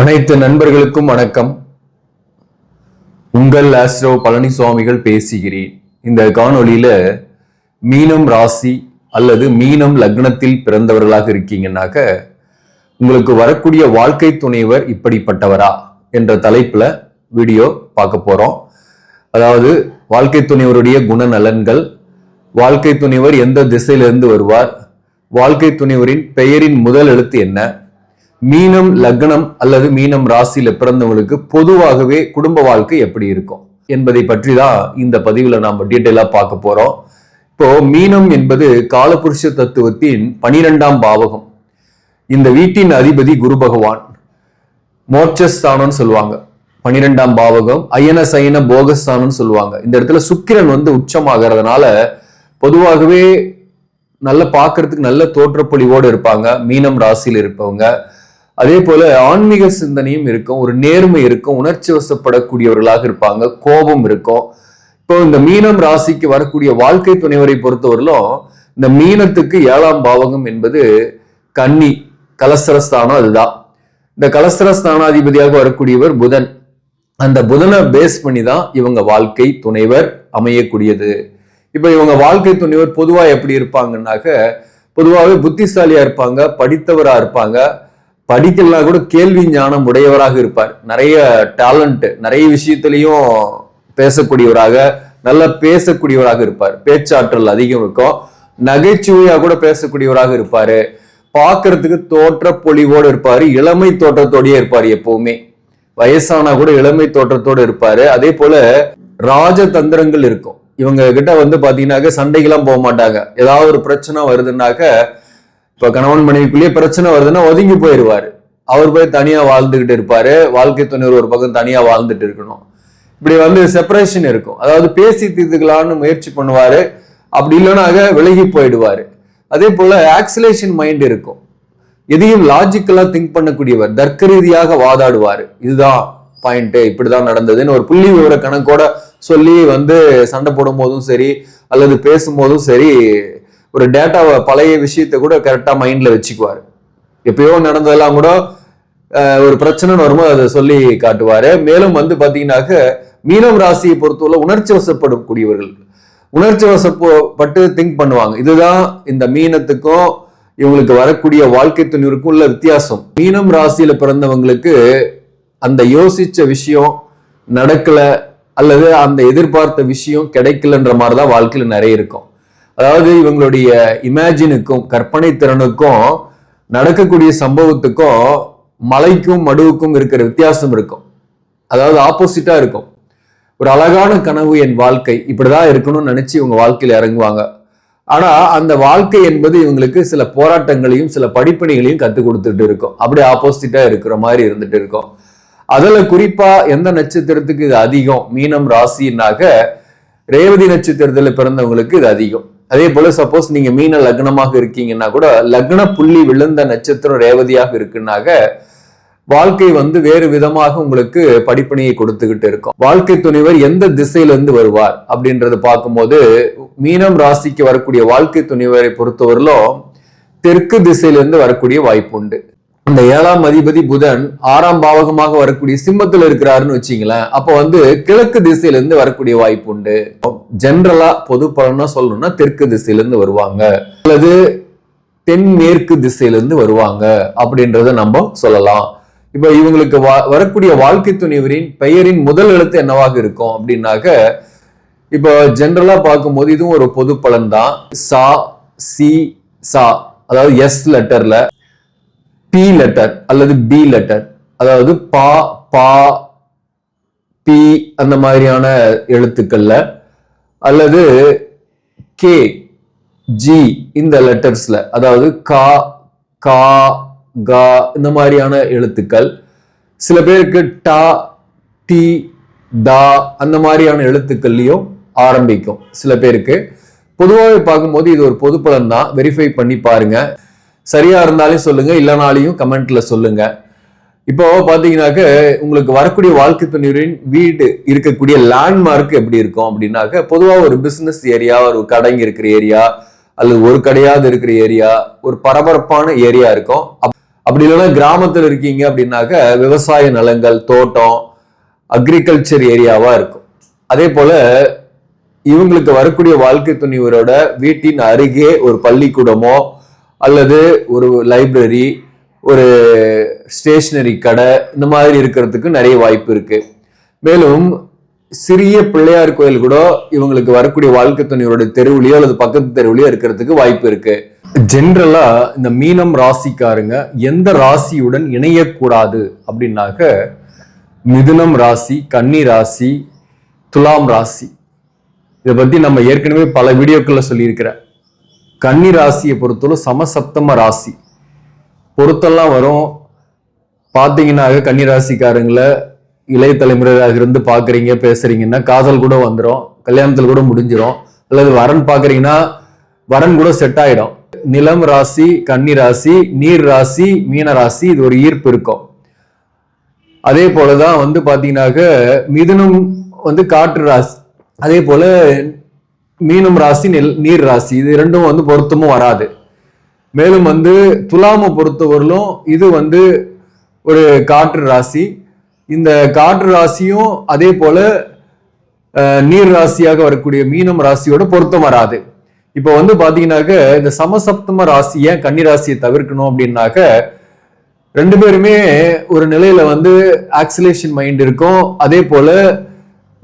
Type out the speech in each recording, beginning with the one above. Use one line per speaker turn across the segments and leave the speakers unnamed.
அனைத்து நண்பர்களுக்கும் வணக்கம். உங்கள் ஆஸ்ட்ரோ பழனிசுவாமிகள் பேசுகிறேன். இந்த காணொளியில மீனம் ராசி அல்லது மீனம் லக்னத்தில் பிறந்தவர்களாக இருக்கீங்கன்னாக்க உங்களுக்கு வரக்கூடிய வாழ்க்கை துணைவர் இப்படிப்பட்டவரா என்ற தலைப்புல வீடியோ பார்க்க போறோம். அதாவது வாழ்க்கை துணைவருடைய குணநலன்கள் வாழ்க்கை துணைவர் எந்த திசையிலிருந்து வருவார் வாழ்க்கை துணைவரின் பெயரின் முதல் எழுத்து என்ன மீனம் லக்னம் அல்லது மீனம் ராசியில பிறந்தவங்களுக்கு பொதுவாகவே குடும்ப வாழ்க்கை எப்படி இருக்கும்? என்பதை பற்றி தான் இந்த பதிவுல நாம டீட்டெயிலா பார்க்க போறோம். இப்போ மீனம் என்பது காலபுருஷ தத்துவத்தின் பனிரெண்டாம் பாவகம். இந்த வீட்டின் அதிபதி குரு பகவான். மோட்சஸ்தானம்னு சொல்லுவாங்க. பனிரெண்டாம் பாவகம் அயன சயன போகஸ்தானம்னு சொல்லுவாங்க. இந்த இடத்துல சுக்கிரன் வந்து உச்சமாகறதுனால பொதுவாகவே நல்ல பார்க்கறதுக்கு நல்ல தோற்றப்பொழிவோடு இருப்பாங்க. மீனம் ராசியில் இருப்பவங்க. அதே போல ஆன்மீக சிந்தனையும் இருக்கும் ஒரு நேர்மை இருக்கும் உணர்ச்சி வசப்படக்கூடியவர்களாக இருப்பாங்க கோபம் இருக்கும். இப்போ இந்த மீனம் ராசிக்கு வரக்கூடிய வாழ்க்கை துணைவரை பொறுத்தவரையிலும் இந்த மீனத்துக்கு ஏழாம் பாவகம் என்பது கன்னி கலசரஸ்தானம் அதுதான். இந்த கலசரஸ்தானாதிபதியாக வரக்கூடியவர் புதன். அந்த புதனை பேஸ் பண்ணி தான் இவங்க வாழ்க்கை துணைவர் அமையக்கூடியது. இப்போ இவங்க வாழ்க்கை துணைவர் பொதுவாக எப்படி இருப்பாங்கன்னாக்க பொதுவாகவே புத்திசாலியா இருப்பாங்க படித்தவராக இருப்பாங்க. படிக்கலாம் கூட கேள்வி ஞானம் உடையவராக இருப்பார். நிறைய டேலண்ட் நிறைய விஷயத்திலையும் பேசக்கூடியவராக நல்லா பேசக்கூடியவராக இருப்பார். பேச்சாற்றல் அதிகம் இருக்கும். நகைச்சுவையா கூட பேசக்கூடியவராக இருப்பாரு. பார்க்கறதுக்கு தோற்ற பொலிவோடு இருப்பாரு. இளமை தோற்றத்தோடயே இருப்பாரு எப்பவுமே. வயசானா கூட இளமை தோற்றத்தோடு இருப்பாரு. அதே போல ராஜதந்திரங்கள் இருக்கும். இவங்க கிட்ட வந்து பாத்தீங்கன்னாக்க சண்டைக்கெல்லாம் போக மாட்டாங்க. ஏதாவது ஒரு பிரச்சனை வருதுன்னாக்க இப்ப கணவன் மனைவிக்குள்ளேயே பிரச்சனை வருதுன்னா ஒதுங்கி போயிடுவாரு அவர் போய் தனியா வாழ்ந்துகிட்டு இருப்பாரு. வாழ்க்கை துணைவர் ஒரு பக்கம் தனியா வாழ்ந்துட்டு இருக்கணும். இப்படி வந்து செப்பரேஷன் இருக்கும். அதாவது பேசி தீர்த்துக்கலாம்னு முயற்சி பண்ணுவாரு. அப்படி இல்லைனாக விலகி போயிடுவாரு. அதே போல ஆக்சிலேஷன் மைண்ட் இருக்கும். எதையும் லாஜிக்கலா திங்க் பண்ணக்கூடியவர் தர்க்க ரீதியாக வாதாடுவார். இதுதான் பாயிண்ட் இப்படிதான் நடந்ததுன்னு ஒரு புள்ளி விவர கணக்கோட சொல்லி வந்து சண்டை போடும் போதும் சரி அல்லது பேசும்போதும் சரி ஒரு டேட்டாவை பழைய விஷயத்த கூட கரெக்டாக மைண்டில் வச்சுக்குவாரு. எப்பயோ நடந்ததெல்லாம் கூட ஒரு பிரச்சனைன்னு வரும்போது அதை சொல்லி காட்டுவார். மேலும் வந்து பார்த்தீங்கன்னாக்க மீனம் ராசியை பொறுத்தவரை உணர்ச்சி வசப்படக்கூடியவர்கள் உணர்ச்சி வசப்பட்டு திங்க் பண்ணுவாங்க. இதுதான் இந்த மீனத்துக்கும் இவங்களுக்கு வரக்கூடிய வாழ்க்கை துணிவுக்கும் உள்ள வித்தியாசம். மீனம் ராசியில பிறந்தவங்களுக்கு அந்த யோசிச்ச விஷயம் நடக்கல அல்லது அந்த எதிர்பார்த்த விஷயம் கிடைக்கலன்ற மாதிரி தான் வாழ்க்கையில் நிறைய இருக்கும். அதாவது இவங்களுடைய இமேஜினுக்கும் கற்பனை திறனுக்கும் நடக்கக்கூடிய சம்பவத்துக்கும் மலைக்கும் மடுவுக்கும் இருக்கிற வித்தியாசம் இருக்கும். அதாவது ஆப்போசிட்டா இருக்கும். ஒரு அழகான கனவு என் வாழ்க்கை இப்படிதான் இருக்கணும்னு நினைச்சு இவங்க வாழ்க்கையில இறங்குவாங்க. ஆனா அந்த வாழ்க்கை என்பது இவங்களுக்கு சில போராட்டங்களையும் சில படிப்பணிகளையும் கற்றுக் கொடுத்துட்டு இருக்கும். அப்படியே ஆப்போசிட்டா இருக்கிற மாதிரி இருந்துட்டு இருக்கும். அதுல குறிப்பா எந்த நட்சத்திரத்துக்கு இது அதிகம்? மீனம் ராசின்னாக்க ரேவதி நட்சத்திரத்துல பிறந்தவங்களுக்கு இது அதிகம். அதே போல சப்போஸ் நீங்க மீன லக்னமாக இருக்கீங்கன்னா கூட லக்ன புள்ளி விழுந்த நட்சத்திரம் ரேவதியாக இருக்குன்னாக்க வாழ்க்கை வந்து வேறு விதமாக உங்களுக்கு படிப்பினையை கொடுத்துக்கிட்டு இருக்கும். வாழ்க்கை துணைவர் எந்த திசையில இருந்து வருவார் அப்படின்றத பார்க்கும்போது மீனம் ராசிக்கு வரக்கூடிய வாழ்க்கை துணைவரை பொறுத்தவரையிலும் தெற்கு திசையிலிருந்து வரக்கூடிய வாய்ப்பு உண்டு. அந்த ஏழாம் அதிபதி புதன் ஆறாம் பாவகமாக வரக்கூடிய சிம்மத்துல இருக்கிறாருன்னு வச்சீங்களேன். அப்ப வந்து கிழக்கு திசையில இருந்து வரக்கூடிய வாய்ப்பு உண்டு. ஜென்ரலா பொது பலனா சொல்லணும்னா தெற்கு திசையில இருந்து வருவாங்க. அல்லது தென்மேற்கு திசையில இருந்து வருவாங்க அப்படின்றத நம்ம சொல்லலாம். இப்ப இவங்களுக்கு வா- வரக்கூடிய வாழ்க்கை துணிவரின் பெயரின் முதல் எழுத்து என்னவாக இருக்கும் அப்படின்னாக்க இப்போ ஜென்ரலா பார்க்கும்போது இதுவும் ஒரு பொது பலன் தான். சா சி சா அதாவது எஸ் லெட்டர்ல பி லெட்டர் அல்லது பி லெட்டர் அதாவது பா பா பி அந்த மாதிரியான எழுத்துக்கள்ல. அல்லது கே ஜி இந்த லெட்டர்ஸ்ல அதாவது கா கா கா இந்த மாதிரியான எழுத்துக்கள். சில பேருக்கு டா டி தா அந்த மாதிரியான எழுத்துக்கள்லையும் ஆரம்பிக்கும் சில பேருக்கு. பொதுவாகவே பார்க்கும்போது இது ஒரு பொதுப்படம் தான். வெரிஃபை பண்ணி பாருங்க. சரியா இருந்தாலும் சொல்லுங்க இல்லைனாலையும் கமெண்ட்ல சொல்லுங்க. இப்போ பாத்தீங்கன்னாக்க உங்களுக்கு வரக்கூடிய வாழ்க்கை துணைவரின் வீடு இருக்கக்கூடிய லேண்ட்மார்க் எப்படி இருக்கும் அப்படின்னாக்க பொதுவா ஒரு பிசினஸ் ஏரியா ஒரு கடைங்க இருக்கிற ஏரியா அல்லது ஒரு கடையாவது இருக்கிற ஏரியா ஒரு பரபரப்பான ஏரியா இருக்கும். அப்- அப்படி இல்லைன்னா கிராமத்தில் இருக்கீங்க அப்படின்னாக்க விவசாய நிலங்கள் தோட்டம் அக்ரிகல்ச்சர் ஏரியாவா இருக்கும். அதே போல இவங்களுக்கு வரக்கூடிய வாழ்க்கை துணிவரோட வீட்டின் அருகே ஒரு பள்ளிக்கூடமோ அல்லது ஒரு லைப்ரரி ஒரு ஸ்டேஷ்னரி கடை இந்த மாதிரி இருக்கிறதுக்கு நிறைய வாய்ப்பு இருக்கு. மேலும் சிறிய பிள்ளையார் கோயில் கூட இவங்களுக்கு வரக்கூடிய வாழ்க்கை துணையோட தெருவுலையோ அல்லது பக்கத்து தெருவுலையோ இருக்கிறதுக்கு வாய்ப்பு இருக்கு. ஜென்ரலா இந்த மீனம் ராசிக்காரங்க எந்த ராசியுடன் இணையக்கூடாது அப்படின்னாக்க மிதுனம் ராசி கன்னி ராசி துலாம் ராசி. இதை பத்தி நம்ம ஏற்கனவே பல வீடியோக்களில் சொல்லியிருக்கிறேன். கன்னி ராசியை பொறுத்தவரை சமசப்தம ராசி. பொருத்தெல்லாம் வரும். பார்த்தீங்கன்னாக கன்னி ராசிக்காரங்களை இளைய தலைமுறையாக இருந்து பார்க்குறீங்க பேசுறீங்கன்னா காதல் கூட வந்துடும் கல்யாணத்தில் கூட முடிஞ்சிடும் அல்லது வரன் பார்க்குறீங்கன்னா வரன் கூட செட் ஆகிடும் நிலம் ராசி கன்னி ராசி நீர் ராசி மீன ராசி இது ஒரு ஈர்ப்பு இருக்கும். அதே போலதான் வந்து பார்த்தீங்கன்னாக்க மிதுனம் வந்து காற்று ராசி. அதே போல மீனம் ராசி நெல் நீர் ராசி இது ரெண்டும் வந்து பொருத்தமும் வராது. மேலும் வந்து துலாமை பொறுத்தவரையிலும் இது வந்து ஒரு காற்று ராசி. இந்த காற்று ராசியும் அதே போல நீர் ராசியாக வரக்கூடிய மீனம் ராசியோட பொருத்தம் வராது. இப்போ வந்து பாத்தீங்கன்னாக்க இந்த சமசப்தம ராசியை கன்னி ராசியை தவிர்க்கணும் அப்படின்னாக்க ரெண்டு பேருமே ஒரு நிலையில வந்து ஆக்சிலேஷன் மைண்ட் இருக்கும். அதே போல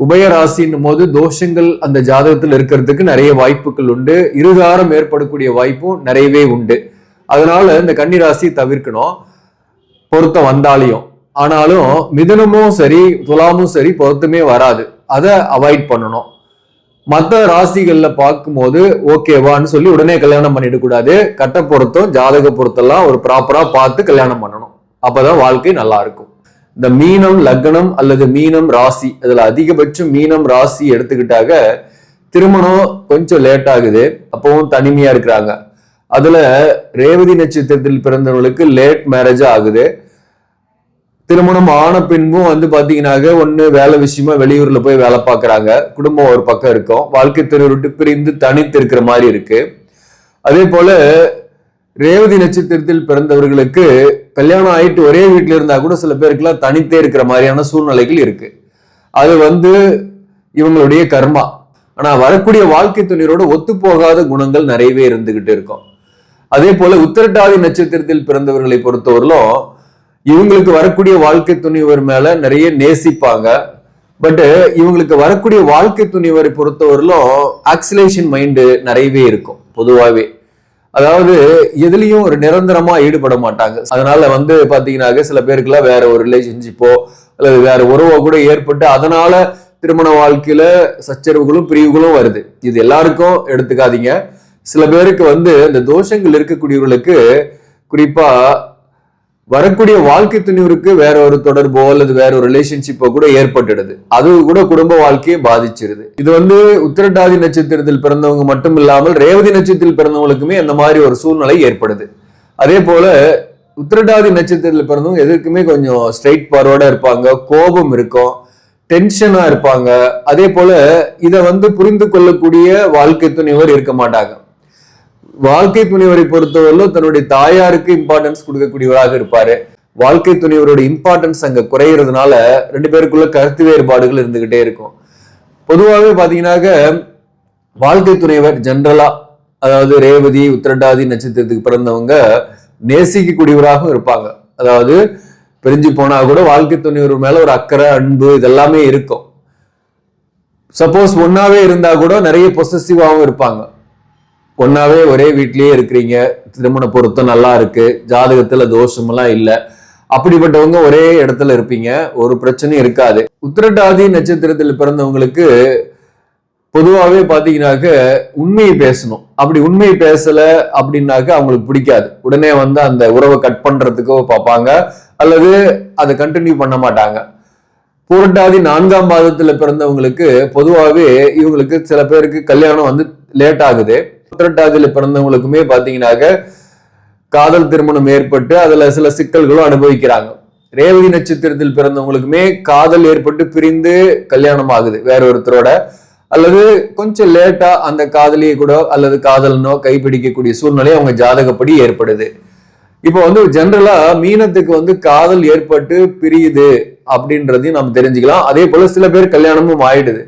உபய ராசின்னும் போது தோஷங்கள் அந்த ஜாதகத்தில் இருக்கிறதுக்கு நிறைய வாய்ப்புகள் உண்டு. இருகாரம் ஏற்படக்கூடிய வாய்ப்பும் நிறையவே உண்டு. அதனால இந்த கன்னிராசி தவிர்க்கணும். பொருத்தம் வந்தாலையும். ஆனாலும் மிதனமும் சரி துலாமும் சரி பொருத்தமே வராது. அதை அவாய்ட் பண்ணணும். மற்ற ராசிகளில் பார்க்கும்போது ஓகேவான்னு சொல்லி உடனே கல்யாணம் பண்ணிடக்கூடாது கட்ட பொருத்தம் ஜாதக பொருத்தெல்லாம் ஒரு ப்ராப்பராக பார்த்து கல்யாணம் பண்ணணும். அப்போதான் வாழ்க்கை நல்லா இருக்கும். இந்த மீனம் லக்னம் அல்லது மீனம் ராசி அதுல அதிகபட்சம் மீனம் ராசி எடுத்துக்கிட்டாக திருமணம் கொஞ்சம் லேட் ஆகுது. அப்பவும் தனிமையா இருக்கிறாங்க. அதுல ரேவதி நட்சத்திரத்தில் பிறந்தவங்களுக்கு லேட் மேரேஜ் ஆகுது. திருமணம் ஆன பின்பும் வந்து பாத்தீங்கன்னாக்க ஒண்ணு வேலை விஷயமா வெளியூர்ல போய் வேலை பார்க்கறாங்க குடும்பம் ஒரு பக்கம் இருக்கும். வாழ்க்கை துறை விட்டு பிரிந்து தனித்து இருக்கிற மாதிரி இருக்கு. அதே போல ரேவதி நட்சத்திரத்தில் பிறந்தவர்களுக்கு கல்யாணம் ஆயிட்டு ஒரே வீட்டில் இருந்தால் கூட சில பேருக்குலாம் தனித்தே இருக்கிற மாதிரியான சூழ்நிலைகள் இருக்கு. அது வந்து இவங்களுடைய கர்மா. ஆனால் வரக்கூடிய வாழ்க்கை துணையோட ஒத்துப்போகாத குணங்கள் நிறையவே இருந்துகிட்டு இருக்கும். அதே போல உத்திரட்டாதி நட்சத்திரத்தில் பிறந்தவர்களை பொறுத்தவரையிலும் இவங்களுக்கு வரக்கூடிய வாழ்க்கை துணிவர் மேல நிறைய நேசிப்பாங்க. பட்டு இவங்களுக்கு வரக்கூடிய வாழ்க்கை துணிவரை பொறுத்தவரையிலும் ஆக்சிலேஷன் மைண்டு நிறையவே இருக்கும் பொதுவாகவே அதாவது எதுலயும் ஒரு நிரந்தரமா ஈடுபட மாட்டாங்க. அதனால வந்து பாத்தீங்கன்னாக்க சில பேருக்குலாம் வேற ஒரு ரிலேஷன்ஷிப்போ அல்லது வேற உறவோ கூட ஏற்பட்டு அதனால திருமண வாழ்க்கையில சச்சரவுகளும் பிரிவுகளும் வருது. இது எல்லாருக்கும் எடுத்துக்காதீங்க. சில பேருக்கு வந்து இந்த தோஷங்கள் இருக்கக்கூடியவர்களுக்கு குறிப்பா வரக்கூடிய வாழ்க்கை துணிவுக்கு வேற ஒரு தொடர்போ அல்லது வேற ஒரு ரிலேஷன்ஷிப்போ கூட ஏற்பட்டுடுது. அது கூட குடும்ப வாழ்க்கையை பாதிச்சிருது. இது வந்து உத்திரட்டாதி நட்சத்திரத்தில் பிறந்தவங்க மட்டும் இல்லாமல் ரேவதி நட்சத்திரத்தில் பிறந்தவங்களுக்குமே அந்த மாதிரி ஒரு சூழ்நிலை ஏற்படுது. அதே போல உத்திரட்டாதி நட்சத்திரத்தில் பிறந்தவங்க எதுக்குமே கொஞ்சம் ஸ்ட்ரைட் பார்வர்டா இருப்பாங்க. கோபம் இருக்கும். டென்ஷனா இருப்பாங்க. அதே போல இதை வந்து புரிந்து கொள்ளக்கூடிய வாழ்க்கை துணிவர் இருக்க மாட்டாங்க. வாழ்க்கை துணைவரை பொறுத்தவரையிலும் தன்னுடைய தாயாருக்கு இம்பார்ட்டன்ஸ் கொடுக்கக்கூடியவராக இருப்பாரு. வாழ்க்கை துணைவரோட இம்பார்ட்டன்ஸ் அங்க குறையிறதுனால ரெண்டு பேருக்குள்ள கருத்து வேறுபாடுகள் இருந்துகிட்டே இருக்கும். பொதுவாகவே பாத்தீங்கன்னாக்க வாழ்க்கை துணைவர் ஜென்ரலா அதாவது ரேவதி உத்திரட்டாதி நட்சத்திரத்துக்கு பிறந்தவங்க நேசிக்கக்கூடியவராகவும் இருப்பாங்க. அதாவது பிரிஞ்சு போனா கூட வாழ்க்கை துணைவர் மேல ஒரு அக்கறை அன்பு இதெல்லாமே இருக்கும். சப்போஸ் ஒன்னாவே இருந்தா கூட நிறைய பொசசிவாகவும் இருப்பாங்க. ஒன்றாவே ஒரே வீட்லயே இருக்கிறீங்க. திருமண பொருத்தம் நல்லா இருக்கு. ஜாதகத்துல தோஷமெல்லாம் இல்லை. அப்படிப்பட்டவங்க ஒரே இடத்துல இருப்பீங்க. ஒரு பிரச்சனையும் இருக்காது. உத்திரட்டாதி நட்சத்திரத்தில் பிறந்தவங்களுக்கு பொதுவாகவே பார்த்தீங்கன்னாக்க உண்மையை பேசணும். அப்படி உண்மையை பேசலை அப்படின்னாக்க அவங்களுக்கு பிடிக்காது. உடனே வந்து அந்த உறவை கட் பண்ணுறதுக்கோ பார்ப்பாங்க. அல்லது அதை கண்டினியூ பண்ண மாட்டாங்க. புரட்டாதி நான்காம் மாதத்தில் பிறந்தவங்களுக்கு பொதுவாகவே இவங்களுக்கு சில பேருக்கு கல்யாணம் வந்து லேட் ஆகுது. உத்திரட்டாதியில பிறந்தவங்களுக்குமே பார்த்தீங்கன்னாக்க காதல் திருமணம் ஏற்பட்டு அதில் சில சிக்கல்களும் அனுபவிக்கிறாங்க. ரேவதி நட்சத்திரத்தில் பிறந்தவங்களுக்குமே காதல் ஏற்பட்டு பிரிந்து கல்யாணம் ஆகுது வேற ஒருத்தரோட. அல்லது கொஞ்சம் லேட்டா அந்த காதலியை கூட அல்லது காதலனோ கைப்பிடிக்கக்கூடிய சூழ்நிலை அவங்க ஜாதகப்படி ஏற்படுது. இப்போ வந்து ஜென்ரலா மீனத்துக்கு வந்து காதல் ஏற்பட்டு பிரியுது அப்படின்றதையும் நம்ம தெரிஞ்சுக்கலாம். அதே போல சில பேர் கல்யாணமும் ஆயிடுது.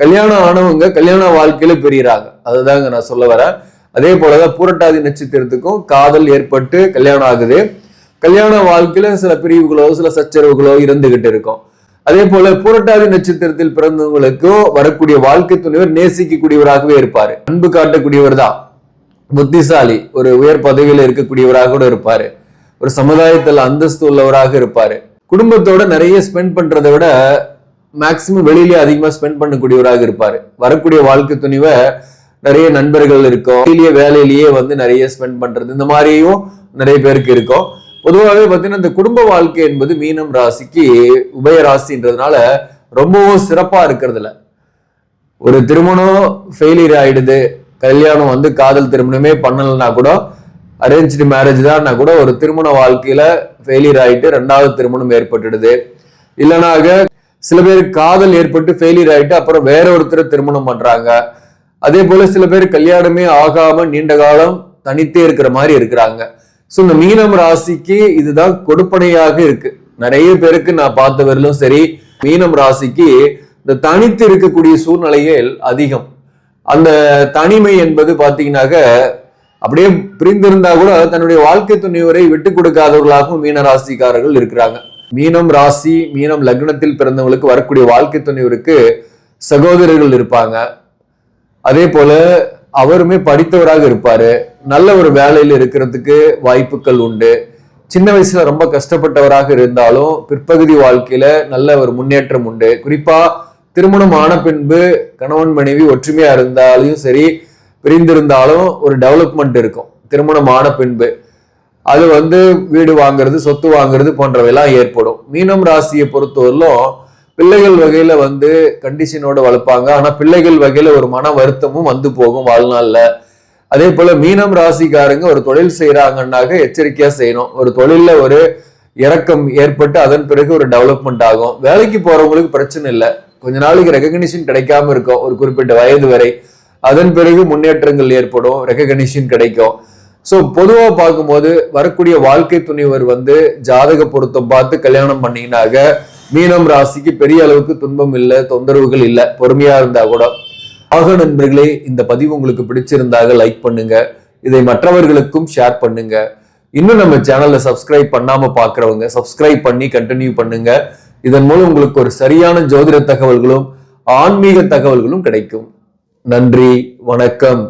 கல்யாணம் ஆனவங்க கல்யாண வாழ்க்கையில பெரியறாங்க அதுதாங்க நான் சொல்ல வரேன். அதே போலதான் பூரட்டாதி நட்சத்திரத்துக்கும் காதல் ஏற்பட்டு கல்யாணம் ஆகுது. கல்யாண வாழ்க்கையில சில பிரிவுகளோ சில சச்சரவுகளோ இருந்துகிட்டு இருக்கும். அதே போல பூரட்டாதி நட்சத்திரத்தில் பிறந்தவங்களுக்கும் வரக்கூடிய வாழ்க்கை துணைவர் நேசிக்கக்கூடியவராகவே இருப்பாரு. அன்பு காட்டக்கூடியவர் தான். புத்திசாலி ஒரு உயர் பதவியில இருக்கக்கூடியவராக கூட இருப்பாரு. ஒரு சமுதாயத்தில் அந்தஸ்து உள்ளவராக இருப்பாரு. குடும்பத்தோட நிறைய ஸ்பெண்ட் பண்றதை விட மேக்சிமம் வெளியிலேயே அதிகமாக ஸ்பெண்ட் பண்ணக்கூடியவராக இருப்பார். வரக்கூடிய வாழ்க்கை துணிவை நிறைய நண்பர்கள் இருக்கும். வெளியிலேயே வேலையிலேயே வந்து நிறைய ஸ்பெண்ட் பண்ணுறது இந்த மாதிரியும் நிறைய பேருக்கு இருக்கும். பொதுவாகவே பார்த்தீங்கன்னா இந்த குடும்ப வாழ்க்கை என்பது மீனம் ராசிக்கு உபய ராசின்றதுனால ரொம்பவும் சிறப்பாக இருக்கிறதுல. ஒரு திருமணம் ஃபெயிலியர் ஆயிடுது. கல்யாணம் வந்து காதல் திருமணமே பண்ணலைன்னா கூட அரேஞ்சு மேரேஜ் தான்னா கூட ஒரு திருமண வாழ்க்கையில ஃபெயிலியர் ஆயிட்டு ரெண்டாவது திருமணம் ஏற்பட்டுடுது. இல்லைனாக சில பேர் காதல் ஏற்பட்டு ஃபெயிலியர் ஆயிட்டு அப்புறம் வேற ஒருத்தர் திருமணம் பண்றாங்க. அதே போல சில பேர் கல்யாணமே ஆகாம நீண்ட காலம் தனித்தே இருக்கிற மாதிரி இருக்கிறாங்க. ஸோ இந்த மீனம் ராசிக்கு இதுதான் கொடுப்பனையாக இருக்கு. நிறைய பேருக்கு நான் பார்த்தவரிலும் சரி மீனம் ராசிக்கு இந்த தனித்து இருக்கக்கூடிய சூழ்நிலைகள் அதிகம். அந்த தனிமை என்பது பார்த்தீங்கன்னாக்க அப்படியே பிரிந்திருந்தா கூட தன்னுடைய வாழ்க்கை துணைவரை விட்டு கொடுக்காதவர்களாகவும் மீன ராசிக்காரர்கள் இருக்கிறாங்க. மீனம் ராசி மீனம் லக்னத்தில் பிறந்தவங்களுக்கு வரக்கூடிய வாழ்க்கை துணைவருக்கு சகோதரர்கள் இருப்பாங்க. அதே போல அவருமே படித்தவராக இருப்பாரு. நல்ல ஒரு வேலையில் இருக்கிறதுக்கு வாய்ப்புகள் உண்டு. சின்ன வயசுல ரொம்ப கஷ்டப்பட்டவராக இருந்தாலும் பிற்பகுதி வாழ்க்கையில நல்ல ஒரு முன்னேற்றம் உண்டு. குறிப்பா திருமணம் ஆன பின்பு கணவன் மனைவி ஒற்றுமையா இருந்தாலும் சரி பிரிந்திருந்தாலும் ஒரு டெவலப்மெண்ட் இருக்கும். திருமணம் ஆன பின்பு. அது வந்து வீடு வாங்குறது சொத்து வாங்குறது போன்றவையெல்லாம் ஏற்படும். மீனம் ராசியை பொறுத்தவரையிலும் பிள்ளைகள் வகையில வந்து கண்டிஷனோட வளர்ப்பாங்க. ஆனா பிள்ளைகள் வகையில ஒரு மன வருத்தமும் வந்து போகும் வாழ்நாள்ல. அதே போல மீனம் ராசிக்காரங்க ஒரு தொழில் செய்யறாங்கன்னாக்க எச்சரிக்கையா செய்யணும். ஒரு தொழில்ல ஒரு இறக்கம் ஏற்பட்டு அதன் பிறகு ஒரு டெவலப்மெண்ட் ஆகும். வேலைக்கு போறவங்களுக்கு பிரச்சனை இல்லை. கொஞ்ச நாளைக்கு ரெகக்னிஷன் கிடைக்காம இருக்கும். ஒரு குறிப்பிட்ட வயது வரை. அதன் பிறகு முன்னேற்றங்கள் ஏற்படும். ரெகக்னிஷன் கிடைக்கும். ஸோ பொதுவாக பார்க்கும்போது வரக்கூடிய வாழ்க்கை துணிவர் வந்து ஜாதக பொருத்தம் பார்த்து கல்யாணம் பண்ணீங்கன்னாக்க மீனம் ராசிக்கு பெரிய அளவுக்கு துன்பம் இல்லை தொந்தரவுகள் இல்லை பொறுமையா இருந்தா கூட. ஆக நண்பர்களே இந்த பதிவு உங்களுக்கு பிடிச்சிருந்தாக லைக் பண்ணுங்க. இதை மற்றவர்களுக்கும் ஷேர் பண்ணுங்க. இன்னும் நம்ம சேனல்ல சப்ஸ்கிரைப் பண்ணாம பாக்குறவங்க சப்ஸ்கிரைப் பண்ணி கண்டினியூ பண்ணுங்க. இதன் மூலம் உங்களுக்கு ஒரு சரியான ஜோதிட தகவல்களும் ஆன்மீக தகவல்களும் கிடைக்கும். நன்றி வணக்கம்.